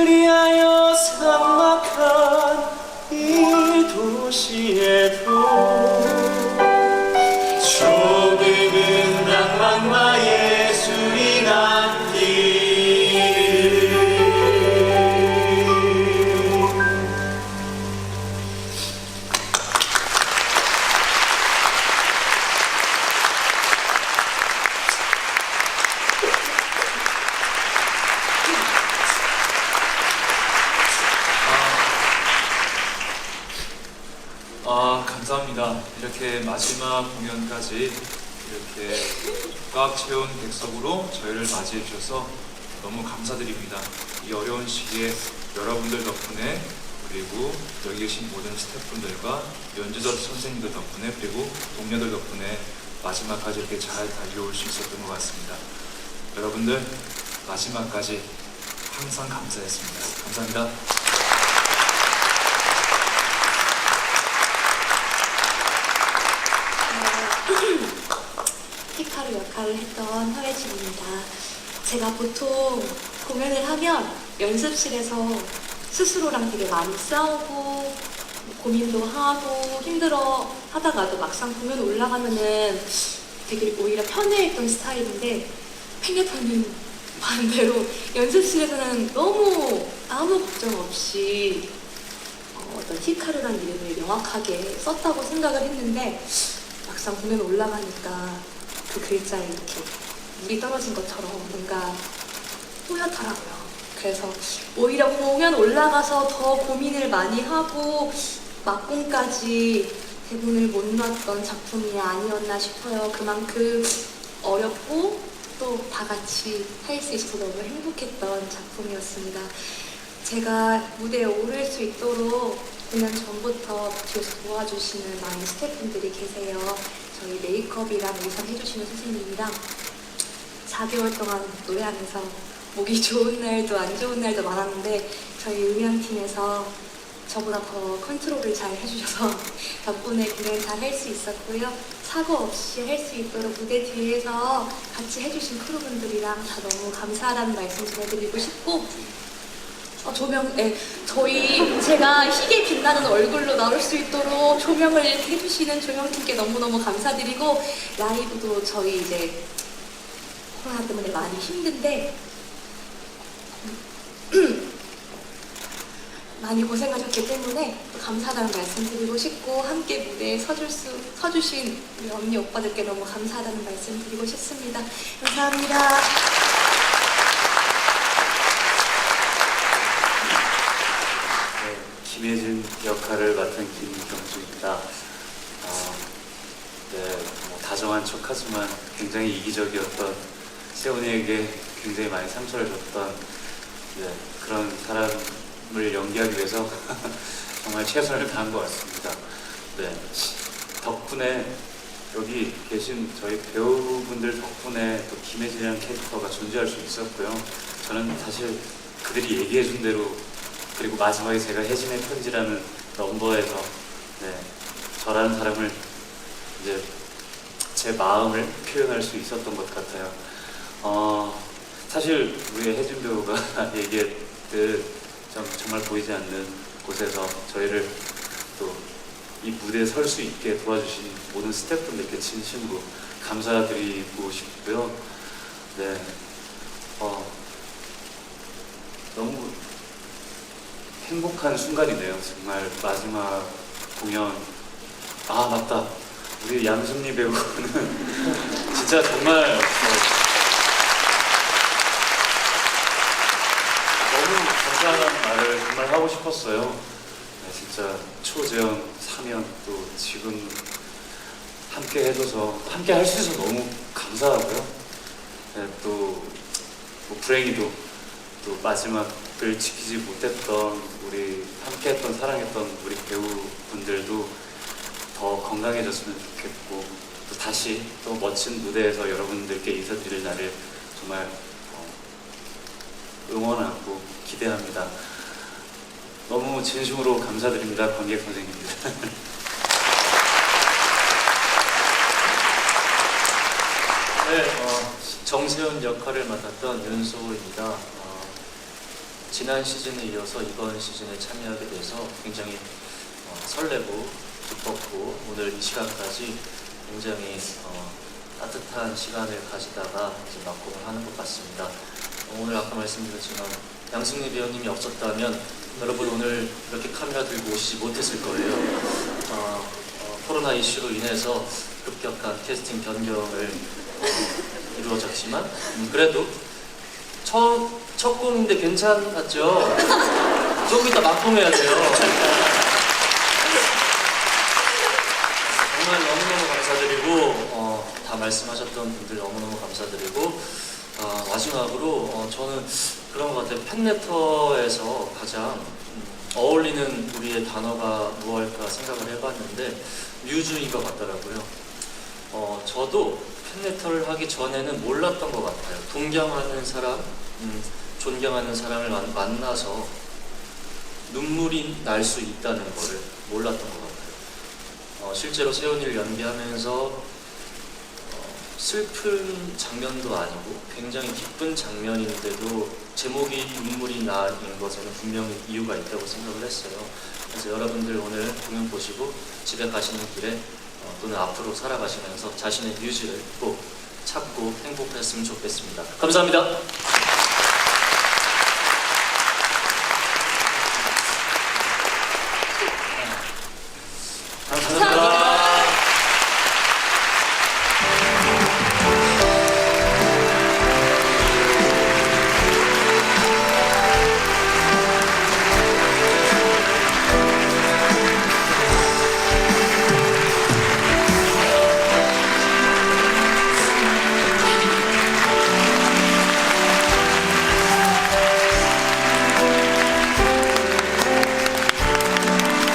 그리하여 삭막한 이 도시에 이렇게 마지막 공연까지 이렇게 꽉 채운 객석으로 저희를 맞이해 주셔서 너무 감사드립니다. 이 어려운 시기에 여러분들 덕분에 그리고 여기 계신 모든 스태프분들과 연주자 선생님들 덕분에 그리고 동료들 덕분에 마지막까지 이렇게 잘 달려올 수 있었던 것 같습니다. 여러분들 마지막까지 항상 감사했습니다. 감사합니다. 히카루 역할을 했던 허예진입니다. 제가 보통 공연을 하면 연습실에서 스스로랑 되게 많이 싸우고 고민도 하고 힘들어 하다가도 막상 공연 올라가면은 되게 오히려 편해했던 스타일인데 팽개터는 반대로 연습실에서는 너무 아무 걱정 없이 어, 어떤 히카루라는 이름을 명확하게 썼다고 생각을 했는데 막상 공연 올라가니까 그 글자에 이렇게 물이 떨어진 것처럼 뭔가 뿌옇더라고요. 그래서 오히려 공연 올라가서 더 고민을 많이 하고 막공까지 대본을 못 놨던 작품이 아니었나 싶어요. 그만큼 어렵고 또 다 같이 할 수 있어서 너무 행복했던 작품이었습니다. 제가 무대에 오를 수 있도록 공연 전 뒤에서 도와주시는 많은 스태프분들이 계세요. 저희 메이크업이랑 의상 해주시는 선생님이랑 4개월 동안 노래하면서 목이 좋은 날도 안 좋은 날도 많았는데 저희 음향팀에서 저보다 더 컨트롤을 잘 해주셔서 덕분에 공연 잘 할 수 있었고요. 사고 없이 할 수 있도록 무대 뒤에서 같이 해주신 크루분들이랑 다 너무 감사하다는 말씀 전해드리고 싶고 어, 조명, 예, 저희 제가 희게 빛나는 얼굴로 나올 수 있도록 조명을 해주시는 조명팀께 너무너무 감사드리고 라이브도 저희 이제 코로나 때문에 많이 힘든데 많이 고생하셨기 때문에 또 감사하다는 말씀드리고 싶고 함께 무대에 서줄 수, 서주신 우리 언니 오빠들께 너무 감사하다는 말씀드리고 싶습니다. 감사합니다. 네, 김혜진 역할을 맡은 김경주입니다. 어, 네, 뭐 다정한 척하지만 굉장히 이기적이었던 세훈이에게 굉장히 많이 상처를 줬던 네, 그런 사람을 연기하기 위해서 정말 최선을 다한 것 같습니다. 네, 덕분에 여기 계신 저희 배우분들 덕분에 또 김혜진이라는 캐릭터가 존재할 수 있었고요. 저는 사실 그들이 얘기해준 대로 그리고 마지막에 제가 혜진의 편지라는 넘버에서 네, 저라는 사람을 이제 제 마음을 표현할 수 있었던 것 같아요. 어, 사실 우리 혜진 배우가 얘기했듯 좀 정말 보이지 않는 곳에서 저희를 또 이 무대에 설 수 있게 도와주신 모든 스태프분들께 진심으로 감사드리고 싶고요. 네, 어, 너무 행복한 순간이네요. 정말 마지막 공연. 아 맞다. 우리 양승리 배우는 진짜 정말 어, 너무 감사하다는 말을 정말 하고 싶었어요. 네, 진짜 초재현, 사면 또 지금 함께 해줘서 함께 할 수 있어서 너무 감사하고요. 네, 또뭐 불행히도 또 마지막을 지키지 못했던 우리 함께했던 사랑했던 우리 배우분들도 더 건강해졌으면 좋겠고 또 다시 또 멋진 무대에서 여러분들께 인사드릴 날을 정말 어, 응원하고 기대합니다. 너무 진심으로 감사드립니다, 관객 선생님들. 네, 어, 정세훈 역할을 맡았던 윤소호입니다. 어, 지난 시즌에 이어서 이번 시즌에 참여하게 돼서 굉장히 어, 설레고 기뻤고 오늘 이 시간까지 굉장히 어, 따뜻한 시간을 가지다가 이제 막공을 하는 것 같습니다. 어, 오늘 아까 말씀드렸지만 양승리 배우님이 없었다면 여러분 오늘 이렇게 카메라 들고 오시지 못했을 거예요. 어, 어, 코로나 이슈로 인해서 급격한 캐스팅 변경을 이루어졌지만 음, 그래도 첫, 첫 공인데 괜찮았죠? 조금 이따 막공해야 돼요. 정말 너무 말씀하셨던 분들 너무너무 감사드리고 아, 마지막으로 어, 저는 그런 것 같아요. 팬레터에서 가장 음, 어울리는 우리의 단어가 무엇일까 생각을 해봤는데 뮤즈인 것 같더라고요. 어, 저도 팬레터를 하기 전에는 몰랐던 것 같아요. 동경하는 사람, 음, 존경하는 사람을 만, 만나서 눈물이 날 수 있다는 것을 몰랐던 것 같아요. 어, 실제로 세훈이를 연기하면서 어, 슬픈 장면도 아니고 굉장히 기쁜 장면인데도 제목이 눈물이 나인 것에는 분명히 이유가 있다고 생각을 했어요. 그래서 여러분들 오늘 공연 보시고 집에 가시는 길에 어, 또는 앞으로 살아가시면서 자신의 뮤즈를 꼭 찾고 행복했으면 좋겠습니다. 감사합니다.